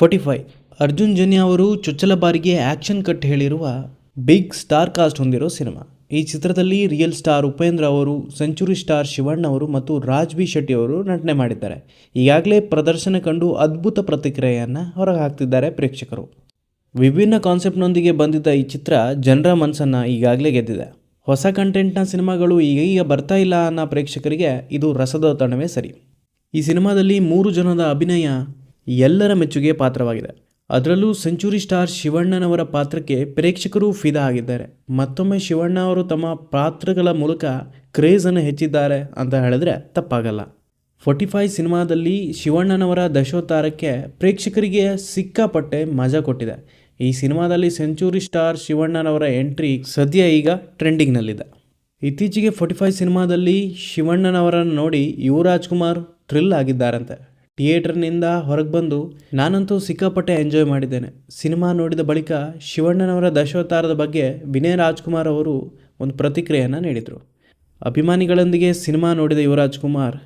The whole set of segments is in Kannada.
Forty five. ಅರ್ಜುನ್ ಜನ್ಯ ಅವರು ಚೊಚ್ಚಲ ಬಾರಿಗೆ ಆ್ಯಕ್ಷನ್ ಕಟ್ ಹೇಳಿರುವ ಬಿಗ್ ಸ್ಟಾರ್ ಕಾಸ್ಟ್ ಹೊಂದಿರೋ ಸಿನಿಮಾ. ಈ ಚಿತ್ರದಲ್ಲಿ ರಿಯಲ್ ಸ್ಟಾರ್ ಉಪೇಂದ್ರ ಅವರು, ಸೆಂಚುರಿ ಸ್ಟಾರ್ ಶಿವಣ್ಣ ಅವರು ಮತ್ತು ರಾಜ್ ಬಿ ಶೆಟ್ಟಿ ಅವರು ನಟನೆ ಮಾಡಿದ್ದಾರೆ. ಈಗಾಗಲೇ ಪ್ರದರ್ಶನ ಕಂಡು ಅದ್ಭುತ ಪ್ರತಿಕ್ರಿಯೆಯನ್ನು ಹೊರಗೆ ಹಾಕ್ತಿದ್ದಾರೆ ಪ್ರೇಕ್ಷಕರು. ವಿಭಿನ್ನ ಕಾನ್ಸೆಪ್ಟ್ನೊಂದಿಗೆ ಬಂದಿದ್ದ ಈ ಚಿತ್ರ ಜನರ ಮನಸ್ಸನ್ನು ಈಗಾಗಲೇ ಗೆದ್ದಿದೆ. ಹೊಸ ಕಂಟೆಂಟ್ನ ಸಿನಿಮಾಗಳು ಈಗ ಬರ್ತಾ ಇಲ್ಲ ಅನ್ನೋ ಪ್ರೇಕ್ಷಕರಿಗೆ ಇದು ರಸದ ತಣವೇ ಸರಿ. ಈ ಸಿನಿಮಾದಲ್ಲಿ ಮೂರು ಜನದ ಅಭಿನಯ ಎಲ್ಲರ ಮೆಚ್ಚುಗೆ ಪಾತ್ರವಾಗಿದೆ. ಅದರಲ್ಲೂ ಸೆಂಚುರಿ ಸ್ಟಾರ್ ಶಿವಣ್ಣನವರ ಪಾತ್ರಕ್ಕೆ ಪ್ರೇಕ್ಷಕರು ಫಿದಾ ಆಗಿದ್ದಾರೆ. ಮತ್ತೊಮ್ಮೆ ಶಿವಣ್ಣ ಅವರು ತಮ್ಮ ಪಾತ್ರಗಳ ಮೂಲಕ ಕ್ರೇಜನ್ನು ಹೆಚ್ಚಿದ್ದಾರೆ ಅಂತ ಹೇಳಿದ್ರೆ ತಪ್ಪಾಗಲ್ಲ. ಫೋರ್ಟಿ ಫೈವ್ ಸಿನಿಮಾದಲ್ಲಿ ಶಿವಣ್ಣನವರ ದಶೋತ್ತಾರಕ್ಕೆ ಪ್ರೇಕ್ಷಕರಿಗೆ ಸಿಕ್ಕಾಪಟ್ಟೆ ಮಜಾ ಕೊಟ್ಟಿದೆ. ಈ ಸಿನಿಮಾದಲ್ಲಿ ಸೆಂಚುರಿ ಸ್ಟಾರ್ ಶಿವಣ್ಣನವರ ಎಂಟ್ರಿ ಸದ್ಯ ಈಗ ಟ್ರೆಂಡಿಂಗ್ನಲ್ಲಿದೆ. ಇತ್ತೀಚೆಗೆ ಫೋರ್ಟಿ ಫೈವ್ ಸಿನಿಮಾದಲ್ಲಿ ಶಿವಣ್ಣನವರನ್ನು ನೋಡಿ ಯುವರಾಜ್ ಕುಮಾರ್ ಥ್ರಿಲ್ ಆಗಿದ್ದಾರಂತೆ. ಥಿಯೇಟರ್ನಿಂದ ಹೊರಗೆ ಬಂದು ನಾನಂತೂ ಸಿಕ್ಕಾಪಟ್ಟೆ ಎಂಜಾಯ್ ಮಾಡಿದ್ದೇನೆ. ಸಿನಿಮಾ ನೋಡಿದ ಬಳಿಕ ಶಿವಣ್ಣನವರ ದಶಾವತಾರದ ಬಗ್ಗೆ ವಿನಯ್ ರಾಜ್ಕುಮಾರ್ ಅವರು ಒಂದು ಪ್ರತಿಕ್ರಿಯೆಯನ್ನು ನೀಡಿದರು. ಅಭಿಮಾನಿಗಳೊಂದಿಗೆ ಸಿನಿಮಾ ನೋಡಿದ ಯುವರಾಜ್ ಕುಮಾರ್,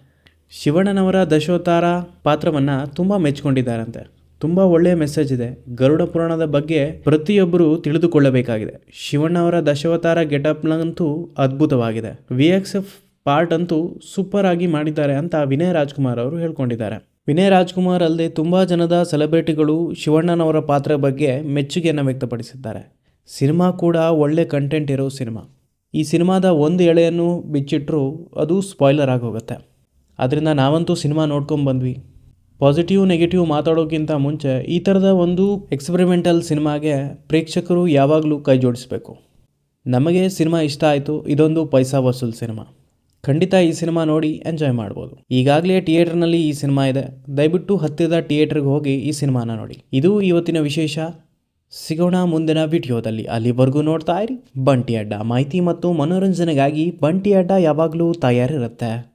ಶಿವಣ್ಣನವರ ದಶಾವತಾರ ಪಾತ್ರವನ್ನು ತುಂಬ ಮೆಚ್ಕೊಂಡಿದ್ದಾರಂತೆ. ತುಂಬ ಒಳ್ಳೆಯ ಮೆಸೇಜ್ ಇದೆ. ಗರುಡ ಪುರಾಣದ ಬಗ್ಗೆ ಪ್ರತಿಯೊಬ್ಬರು ತಿಳಿದುಕೊಳ್ಳಬೇಕಾಗಿದೆ. ಶಿವಣ್ಣವರ ದಶಾವತಾರ ಗೆಟಪ್ನಂತೂ ಅದ್ಭುತವಾಗಿದೆ. ವಿ ಎಕ್ಸ್ ಎಫ್ ಪಾರ್ಟ್ ಅಂತೂ ಸೂಪರ್ ಆಗಿ ಮಾಡಿದ್ದಾರೆ ಅಂತ ವಿನಯ್ ರಾಜ್ಕುಮಾರ್ ಅವರು ಹೇಳ್ಕೊಂಡಿದ್ದಾರೆ. ವಿನಯ್ ರಾಜ್ಕುಮಾರ್ ಅಲ್ಲದೆ ತುಂಬ ಜನದ ಸೆಲೆಬ್ರಿಟಿಗಳು ಶಿವಣ್ಣನವರ ಪಾತ್ರ ಬಗ್ಗೆ ಮೆಚ್ಚುಗೆಯನ್ನು ವ್ಯಕ್ತಪಡಿಸಿದ್ದಾರೆ. ಸಿನಿಮಾ ಕೂಡ ಒಳ್ಳೆ ಕಂಟೆಂಟ್ ಇರೋ ಸಿನಿಮಾ. ಈ ಸಿನಿಮಾದ ಒಂದು ಎಳೆಯನ್ನು ಬಿಚ್ಚಿಟ್ಟರೂ ಅದು ಸ್ಪಾಯ್ಲರ್ ಆಗೋಗುತ್ತೆ. ಅದರಿಂದ ನಾವಂತೂ ಸಿನಿಮಾ ನೋಡ್ಕೊಂಡು ಬಂದ್ವಿ. ಪಾಸಿಟಿವ್, ನೆಗೆಟಿವ್ ಮಾತಾಡೋಕ್ಕಿಂತ ಮುಂಚೆ ಈ ಥರದ ಒಂದು ಎಕ್ಸ್ಪೆರಿಮೆಂಟಲ್ ಸಿನಿಮಾಗೆ ಪ್ರೇಕ್ಷಕರು ಯಾವಾಗಲೂ ಕೈ ಜೋಡಿಸಬೇಕು. ನಮಗೆ ಸಿನಿಮಾ ಇಷ್ಟ ಆಯಿತು, ಇದೊಂದು ಪೈಸಾ ವಸೂಲ್ ಸಿನಿಮಾ. ಖಂಡಿತ ಈ ಸಿನಿಮಾ ನೋಡಿ ಎಂಜಾಯ್ ಮಾಡ್ಬೋದು. ಈಗಾಗಲೇ ಥಿಯೇಟರ್ನಲ್ಲಿ ಈ ಸಿನಿಮಾ ಇದೆ. ದಯವಿಟ್ಟು ಹತ್ತಿರದ ಥಿಯೇಟರ್ಗೆ ಹೋಗಿ ಈ ಸಿನಿಮಾನ ನೋಡಿ. ಇದು ಇವತ್ತಿನ ವಿಶೇಷ. ಸಿಗೋಣ ಮುಂದಿನ ವಿಡಿಯೋದಲ್ಲಿ. ಅಲ್ಲಿವರೆಗೂ ನೋಡ್ತಾ ಇರಿ. ಬಂಟಿ ಅಡ್ಡ. ಮಾಹಿತಿ ಮತ್ತು ಮನೋರಂಜನೆಗಾಗಿ ಬಂಟಿ ಅಡ್ಡ ಯಾವಾಗಲೂ ತಯಾರಿರುತ್ತೆ.